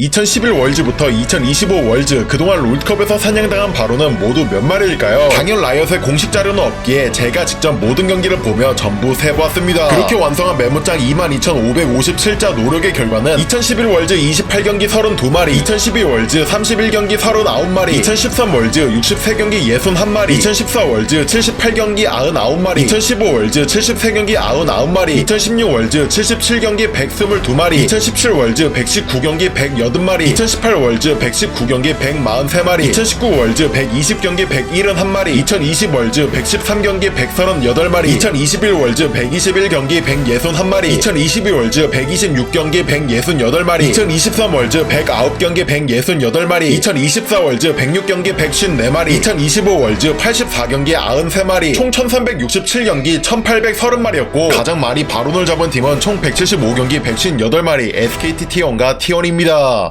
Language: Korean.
2011 월즈부터 2025 월즈 그동안 롤컵에서 사냥당한 바로는 모두 몇 마리일까요? 당연 라이엇의 공식 자료는 없기에 제가 직접 모든 경기를 보며 전부 세보았습니다. 그렇게 완성한 메모장 22,557자 노력의 결과는 2011 월즈 28경기 32마리, 2012 월즈 31경기 39마리, 2013 월즈 63경기 61마리, 2014 월즈 78경기 99마리, 2015 월즈 73경기 99마리, 2016 월즈 77경기 122마리, 2017 월즈 119경기 108마리, 2018 월즈 119경기 143마리, 2019 월즈 120경기 171마리, 2020 월즈 113경기 138마리, 2021 월즈 121경기 161마리, 2022 월즈 126경기 168마리, 2023 월즈 109경기 168마리, 2024 월즈 106경기 154마리, 2025 월즈 84경기 93마리, 총 1367경기 1830마리였고 가장 많이 바론을 잡은 팀은 총 175경기 158마리. SKT T1과 T1입니다.